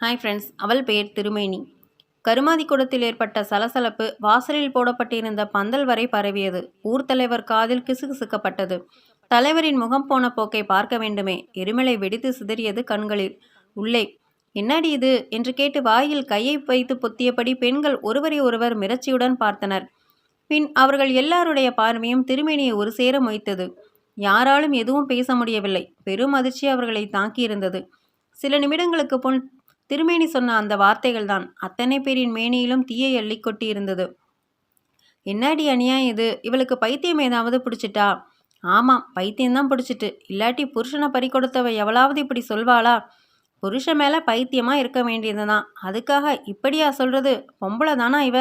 Hi friends அவள் பெயர் திருமேனி. கருமாதி குடத்தில் ஏற்பட்ட சலசலப்பு வாசலில் போடப்பட்டிருந்த பந்தல் வரை பரவியது. ஊர் தலைவர் காதில் கிசுகிசுக்கப்பட்டது. தலைவரின் முகம் போன போக்கை பார்க்க வேண்டுமே. எரிமலை வெடித்து சிதறியது கண்களில். உள்ளே என்னடி இது? என்று கேட்டு வாயில் கையை வைத்து பொத்தியபடி பெண்கள் ஒருவரை ஒருவர் மிரட்சியுடன் பார்த்தனர். பின் அவர்கள் எல்லாருடைய பார்வையும் திருமேனியை ஒரு சேர மொய்த்தது. யாராலும் எதுவும் பேச முடியவில்லை. பெரும் அதிர்ச்சி அவர்களை தாக்கியிருந்தது. சில நிமிடங்களுக்கு முன் திருமேனி சொன்ன அந்த வார்த்தைகள் தான். அத்தனை பேரின் மேனியிலும் தீயை அள்ளி கொட்டியிருந்தது. என்னடி அநியாயம் இது? இவளுக்கு பைத்தியம் ஏதாவது பிடிச்சிட்டா? ஆமாம் பைத்தியம்தான் பிடிச்சிட்டு. இல்லாட்டி புருஷனை பறி கொடுத்தவ எவளாவது இப்படி சொல்வாளா? புருஷன் மேலே பைத்தியமா இருக்க வேண்டியதுதான். அதுக்காக இப்படியா சொல்றது? பொம்பளை தானா இவ?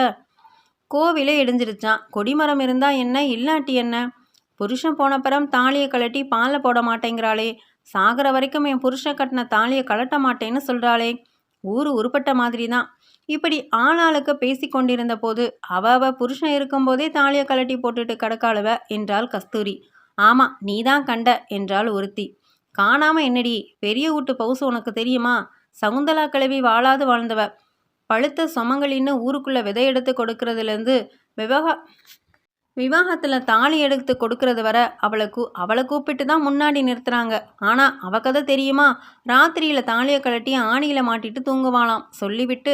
கோவிலே இடிஞ்சிருச்சான் கொடிமரம் இருந்தா என்ன? இல்லாட்டி என்ன? புருஷன் போனப்புறம் தாலியை கழட்டி பாலில் போட மாட்டேங்கிறாளே. சாகிற வரைக்கும் என் புருஷன் கட்டின தாலியை கழட்ட மாட்டேன்னு சொல்கிறாளே ஊர் உருப்பட்ட மாதிரி தான் இப்படி ஆளாளுக்கு பேசி கொண்டிருந்த போது அவ அவ புருஷன் இருக்கும்போதே தாலியை கழட்டி போட்டுட்டு கடக்காளுவ என்றாள் கஸ்தூரி. ஆமா நீதான் கண்ட என்றாள் ஒருத்தி. காணாம என்னடி பெரிய வீட்டு பவுசு உனக்கு தெரியுமா? சகுந்தலா கிழவி வாழாது வாழ்ந்தவ. பழுத்த சொமங்களின்னு ஊருக்குள்ள விதை எடுத்து கொடுக்கறதுலேருந்து விவகா விவாகத்தில் தாலி எடுத்து கொடுக்கறது வர அவளை கூ அவளை கூப்பிட்டு தான் முன்னாடி நிறுத்துறாங்க. ஆனால் அவ கதை தெரியுமா? ராத்திரியில் தாலியை கழட்டி ஆணியில் மாட்டிட்டு தூங்குவாளாம். சொல்லிவிட்டு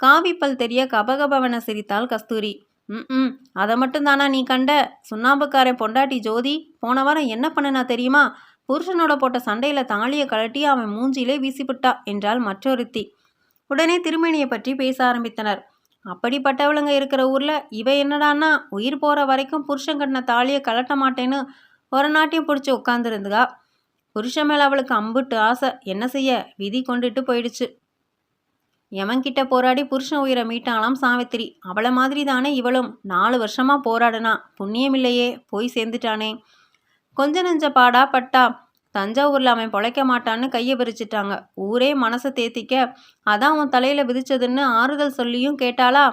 காவிப்பல் தெரிய கபகபவன சிரித்தாள் கஸ்தூரி. ம் ம் அதை மட்டும் தானா நீ கண்ட? சுண்ணாம்புக்காரன் பொண்டாட்டி ஜோதி போன வாரம் என்ன பண்ணுனா தெரியுமா? புருஷனோட போட்ட சண்டையில் தாலியை கழட்டி அவன் மூஞ்சியிலே வீசிவிட்டா என்றாள் மற்றொருத்தி. உடனே திருமணியை பற்றி பேச ஆரம்பித்தனர். அப்படிப்பட்டவளுங்க இருக்கிற ஊரில் இவ என்னடான்னா உயிர் போகிற வரைக்கும் புருஷன் கட்டின தாலியை கலட்ட மாட்டேன்னு ஒரு நாட்டையும் பிடிச்சி உட்காந்துருந்துகா புருஷன் மேலே அவளுக்கு அம்புட்டு ஆசை. என்ன செய்ய? விதி கொண்டுட்டு போயிடுச்சு. எவன்கிட்ட போராடி புருஷன் உயிரை மீட்டாலாம் சாவித்திரி. அவளை மாதிரி தானே இவளும். நாலு வருஷமாக போராடினா. புண்ணியமில்லையே போய் சேர்ந்துட்டானே. கொஞ்ச நெஞ்ச பாடா பட்டா. தஞ்சாவூரில் அவன் பொழைக்க மாட்டான்னு கையை விரிச்சிட்டாங்க. ஊரே மனசை தேத்திக்க அதான் உன் தலையில் விதிச்சதுன்னு ஆறுதல் சொல்லியும் கேட்டாளா?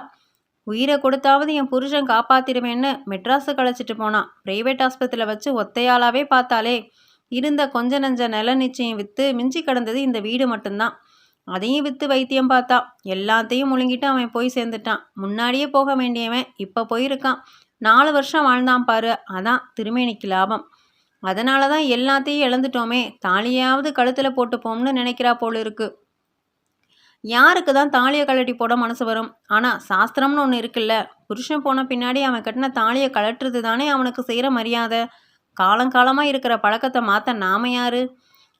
உயிரை கொடுத்தாவது என் புருஷன் காப்பாத்திடுவேன்னு மெட்ராஸு கழிச்சிட்டு போனான். பிரைவேட் ஆஸ்பத்திரியில் வச்சு ஒத்தையாளாவே பார்த்தாலே இருந்த கொஞ்ச நஞ்ச நில நிச்சயம் விற்று மிஞ்சி கிடந்தது இந்த வீடு மட்டும்தான். அதையும் விற்று வைத்தியம் பார்த்தா எல்லாத்தையும் முழுங்கிட்டு அவன் போய் சேர்ந்துட்டான். முன்னாடியே போக வேண்டியவன் இப்போ போயிருக்கான். நாலு வருஷம் வாழ்ந்தான் பாரு. அதான் திருமேனிக்கு லாபம். அதனால தான் எல்லாத்தையும் இழந்துட்டோமே. தாலியாவது கழுத்தில் போட்டுப்போம்னு நினைக்கிறா போல் இருக்கு யாருக்கு தான் தாலியை கழட்டி போட மனசு வரும்? ஆனால் சாஸ்திரம்னு ஒன்று இருக்குல்ல. புருஷன் போன பின்னாடி அவன் கட்டின தாலியை கழட்டுறது தானே அவனுக்கு செய்கிற மரியாதை. காலங்காலமாக இருக்கிற பழக்கத்தை மாற்ற நாம யாரு?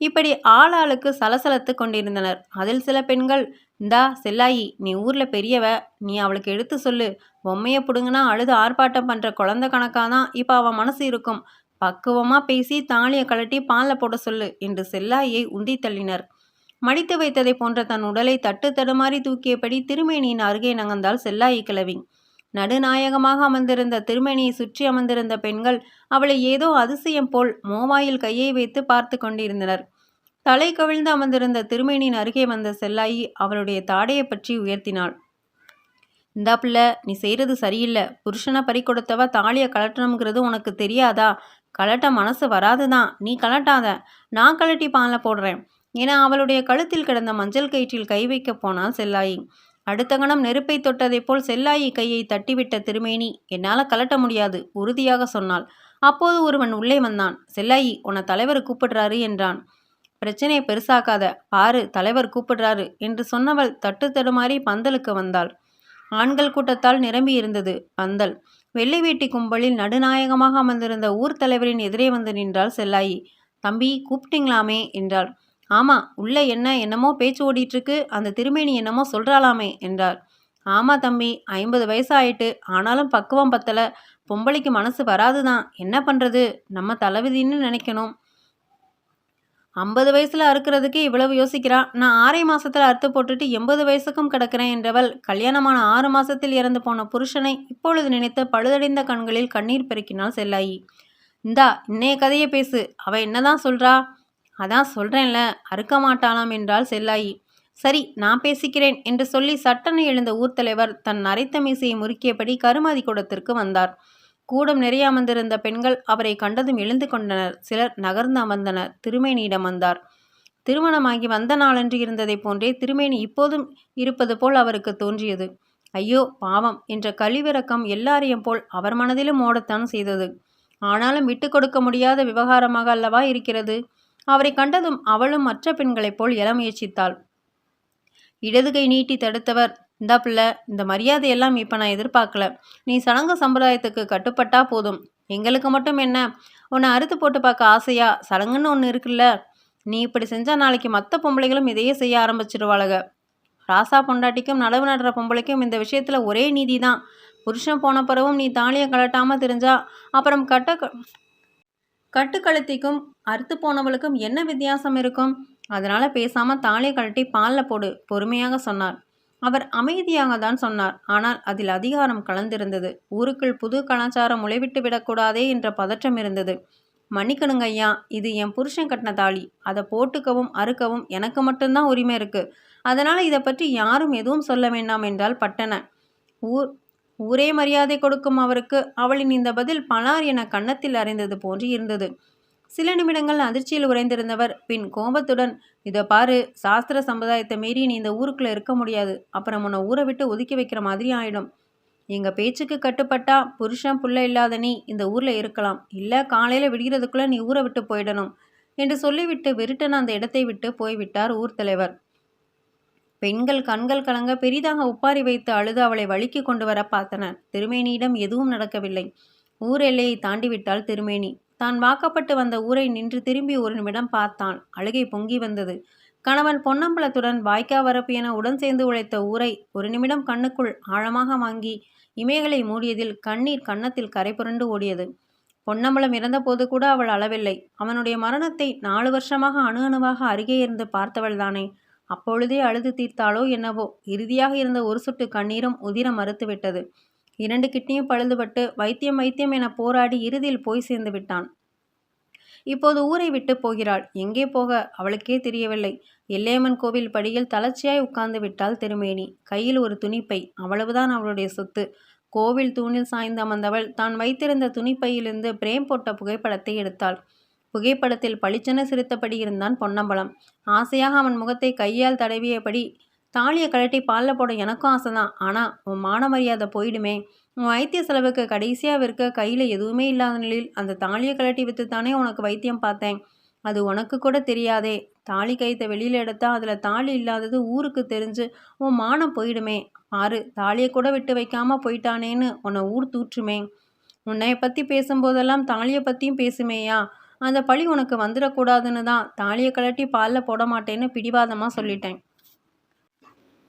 இப்படி ஆளாளுக்கு சலசலத்து கொண்டிருந்தனர். அதில் சில பெண்கள் இந்தா செல்லாயி நீ ஊரில் பெரியவ. நீ அவளுக்கு எடுத்து சொல்லு. பொம்மையை பிடுங்கினா அழுது ஆர்ப்பாட்டம் பண்ணுற குழந்த கணக்காக தான் இப்போ அவன் மனசு இருக்கும். பக்குவமா பேசி தாலியை கழட்டி பாலில் போட சொல்லு என்று செல்லாயை உந்தி தள்ளினர். மடித்து வைத்ததை போன்ற தன் உடலை தட்டு தடுமாறி தூக்கியபடி திருமேனியின் அருகே நகர்ந்தால் செல்லாயி கிளவி நடுநாயகமாக அமர்ந்திருந்த திருமேனியை சுற்றி அமர்ந்திருந்த பெண்கள் அவளை ஏதோ அதிசயம் போல் மோவாயில் கையை வைத்து பார்த்து கொண்டிருந்தனர். தலை கவிழ்ந்து அமர்ந்திருந்த திருமேனியின் அருகே வந்த செல்லாயி அவளுடைய தாடையை பற்றி உயர்த்தினாள். இந்தா பிள்ளை நீ செய்கிறது சரியில்லை. புருஷனை பறி கொடுத்தவ தாலியை கலட்டணுங்கிறது உனக்கு தெரியாதா? கலட்ட மனசு வராது தான் நீ கலட்டாத. நான் கலட்டி பாலை போடுறேன். என அவளுடைய கழுத்தில் கிடந்த மஞ்சள் கயிற்றில் கை வைக்க போனாள் செல்லாயி. அடுத்த கணம் நெருப்பை தொட்டதைப் போல் செல்லாயி கையை தட்டிவிட்ட திருமேனி என்னால் கலட்ட முடியாது உறுதியாக சொன்னாள். அப்போது ஒருவன் உள்ளே வந்தான். செல்லாயி உன தலைவர் கூப்பிடுறாரு என்றான். பிரச்சனையை பெருசாக்காத. பாரு தலைவர் கூப்பிடுறாரு என்று சொன்னவள் தட்டு தடுமாறி பந்தலுக்கு வந்தாள். ஆண்கள் கூட்டத்தால் நிரம்பி இருந்தது பந்தல். வெள்ளை வேட்டி கும்பலில் நடுநாயகமாக அமர்ந்திருந்த ஊர் தலைவரின் எதிரே வந்து நின்றாள் செல்லாயி. தம்பி கூப்பிட்டீங்களாமே? என்றாள். ஆமா உள்ள என்ன என்னமோ பேச்சு ஓடிட்டுருக்கு. அந்த திருமேனி என்னமோ சொல்றாளாமே? என்றார் ஆமா தம்பி ஐம்பது வயசாயிட்டு ஆனாலும் பக்குவம் பத்தலை. பொம்பளைக்கு மனசு வராதுதான். என்ன பண்றது? நம்ம தளபதின்னு நினைக்கணும். ஐம்பது வயசில் அறுக்கிறதுக்கே இவ்வளவு யோசிக்கிறான் நான் ஆறே மாதத்தில் அறுத்து போட்டுட்டு எண்பது வயசுக்கும் கிடக்கிறேன் என்றவள் கல்யாணமான ஆறு மாசத்தில் இறந்து போன புருஷனை இப்பொழுது நினைத்து பழுதடைந்த கண்களில் கண்ணீர் பெருக்கினாள் செல்லாயி. இந்தா இன்னைய கதையை பேசு. அவ என்னதான் சொல்றா? அதான் சொல்றேன்ல அறுக்க மாட்டாளாம் என்றாள் செல்லாயி. சரி நான் பேசிக்கிறேன் என்று சொல்லி சட்டனை எழுந்த ஊர் தலைவர் தன் நரைத்த மீசையை முறுக்கியபடி கருமாதி கூடத்திற்கு வந்தார். கூடம் நிறைய அமர்ந்திருந்த பெண்கள் அவரை கண்டதும் எழுந்து கொண்டனர். சிலர் நகர்ந்து அமர்ந்தனர். திருமேனியிடம் வந்தார். திருமணமாகி வந்த நாளன்று இருந்ததைப் போன்றே திருமேனி இப்போதும் இருப்பது போல் அவருக்கு தோன்றியது. ஐயோ பாவம் என்ற கழிவிறக்கம் எல்லாரையும் போல் அவர் மனதிலும் ஓடத்தான் செய்தது. ஆனாலும் விட்டு கொடுக்க முடியாத விவகாரமாக அல்லவா இருக்கிறது? அவரை கண்டதும் அவளும் மற்ற பெண்களைப் போல் எழ முயற்சித்தாள். இடதுகை நீட்டி தடுத்தவர் இந்தா பிள்ளை இந்த மரியாதையெல்லாம் இப்போ நான் எதிர்பார்க்கல. நீ சடங்கு சம்பிரதாயத்துக்கு கட்டுப்பட்டா போதும். எங்களுக்கு மட்டும் என்ன? உன்னை அறுத்து போட்டு பார்க்க ஆசையா? சடங்குன்னு ஒன்று இருக்குல்ல. நீ இப்படி செஞ்சால் நாளைக்கு மற்ற பொம்பளைகளும் இதையே செய்ய ஆரம்பிச்சிடுவாளுக ராசா பொண்டாட்டிக்கும் நடவு நடுற பொம்பளைக்கும் இந்த விஷயத்தில் ஒரே நீதி தான் புருஷன் போன பிறவும் நீ தாலியை கலட்டாமல் தெரிஞ்சா அப்புறம் கட்ட கட்டுக்கழுத்திக்கும் அறுத்து போனவளுக்கும் என்ன வித்தியாசம் இருக்கும்? அதனால் பேசாமல் தாலியை கழட்டி பாலில் போடு பொறுமையாக சொன்னார். அவர் அமைதியாக தான் சொன்னார். ஆனால் அதில் அதிகாரம் கலந்திருந்தது. ஊருக்குள் புது கலாச்சாரம் முளைவிட்டு விடக்கூடாதே என்ற பதற்றம் இருந்தது. மன்னிக்கணுங்க ஐயா. இது என் புருஷன் கட்டின தாலி. அதை போட்டுக்கவும் அறுக்கவும் எனக்கு மட்டும்தான் உரிமை இருக்கு. அதனால் இதை பற்றி யாரும் எதுவும் சொல்ல வேண்டாம் என்றால் பட்டன ஊர் ஊரே மரியாதை கொடுக்கும் அவருக்கு. அவளின் இந்த பதில் பலார் என கன்னத்தில் அறிந்தது போன்று இருந்தது. சில நிமிடங்கள் அதிர்ச்சியில் உறைந்திருந்தவர் பின் கோபத்துடன் இதை பாரு சாஸ்திர சம்பிரதாயத்தை மீறி நீ இந்த ஊருக்குள்ளே இருக்க முடியாது. அப்புறம் உன்னை ஊரை விட்டு ஒதுக்கி வைக்கிற மாதிரி ஆயிடும். எங்கள் பேச்சுக்கு கட்டுப்பட்டா புருஷன் புள்ள இல்லாத நீ இந்த ஊரில் இருக்கலாம். இல்லை காலையில் விடுகிறதுக்குள்ளே நீ ஊரை விட்டு போயிடணும் என்று சொல்லிவிட்டு விருட்டன் அந்த இடத்தை விட்டு போய்விட்டார் ஊர் தலைவர். பெண்கள் கண்கள் கலங்க பெரிதாக உப்பாரி வைத்து அழுது அவளை வழிக்கு கொண்டு வர பார்த்தனர். திருமேனியிடம் எதுவும் நடக்கவில்லை. ஊர் எல்லையை தாண்டிவிட்டால் திருமேனி. தான் வாக்கப்பட்டு வந்த ஊரை நின்று திரும்பி ஒரு நிமிடம் பார்த்தான். அழுகை பொங்கி வந்தது. கணவன் பொன்னம்பலத்துடன் வாய்க்கா வரப்பு என உடன் சேர்ந்து உழைத்த ஊரை ஒரு நிமிடம் கண்ணுக்குள் ஆழமாக வாங்கி இமைகளை மூடியதில் கண்ணீர் கன்னத்தில் கரை புரண்டு ஓடியது. பொன்னம்பலம் இறந்தபோது கூட அவள் அளவில்லை. அவனுடைய மரணத்தை நாலு வருஷமாக அணு அணுவாக அருகே இருந்து பார்த்தவள்தானே அப்பொழுதே அழுது தீர்த்தாளோ என்னவோ இறுதியாக இருந்த ஒரு சுட்டு கண்ணீரும் உதிர மறுத்துவிட்டது. இரண்டு கிட்னியும் பழுதுபட்டு வைத்தியம் வைத்தியம் என போராடி இறுதியில் போய் சேர்ந்து விட்டான். இப்போது ஊரை விட்டு போகிறாள். எங்கே போக? அவளுக்கே தெரியவில்லை. எல்லையம்மன் கோவில் படியில் தளர்ச்சியாய் உட்கார்ந்து விட்டாள் திருமேனி. கையில் ஒரு துணிப்பை. அவ்வளவுதான் அவளுடைய சொத்து. கோவில் தூணில் சாய்ந்து அமர்ந்தவள் தான் வைத்திருந்த துணிப்பையிலிருந்து பிரேம் போட்ட புகைப்படத்தை எடுத்தாள். புகைப்படத்தில் பளிச்சென சிரித்தபடி இருந்தான் பொன்னம்பலம். ஆசையாக அவன் முகத்தை கையால் தடவியபடி தாலியை கழட்டி பாலில் போட எனக்கும் ஆசை தான் ஆனால் உன் மான மரியாதை போயிடுமே. உன் வைத்திய செலவுக்கு கடைசியாக விற்க கையில் எதுவுமே இல்லாத நிலையில் அந்த தாலியை கழட்டி விற்று தானே உனக்கு வைத்தியம் பார்த்தேன். அது உனக்கு கூட தெரியாதே. தாலி கைத்தை வெளியில் எடுத்தா அதில் தாலி இல்லாதது ஊருக்கு தெரிஞ்சு உன் மானம் போயிடுமே. ஆறு தாலியை கூட விட்டு வைக்காமல் போயிட்டானேன்னு உன்னை ஊர் தூற்றுமே. உன்னை பற்றி பேசும்போதெல்லாம் தாலியை பற்றியும் பேசுமேயா? அந்த பழி உனக்கு வந்துடக்கூடாதுன்னு தான் தாலியை கழட்டி பாலில் போட மாட்டேன்னு பிடிவாதமாக சொல்லிட்டேன்.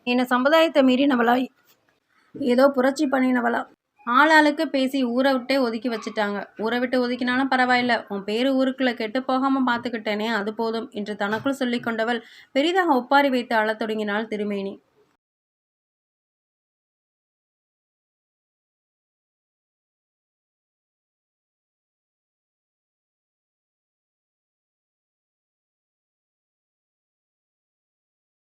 என்னை சமுதாயத்தை மீறினவளா ஏதோ புரட்சி பண்ணினவளா? ஆளாளுக்கு பேசி ஊரை விட்டே ஒதுக்கி வச்சுட்டாங்க. ஊரை விட்டு ஒதுக்கினாலும் பரவாயில்ல. உன் பேரு ஊருக்குள்ளே கெட்டு போகாமல் பார்த்துக்கிட்டேனே அது போதும் என்று தனக்குள் சொல்லிக்கொண்டவள் பெரிதாக ஒப்பாரி வைத்து அழத் தொடங்கினாள் திருமேனி.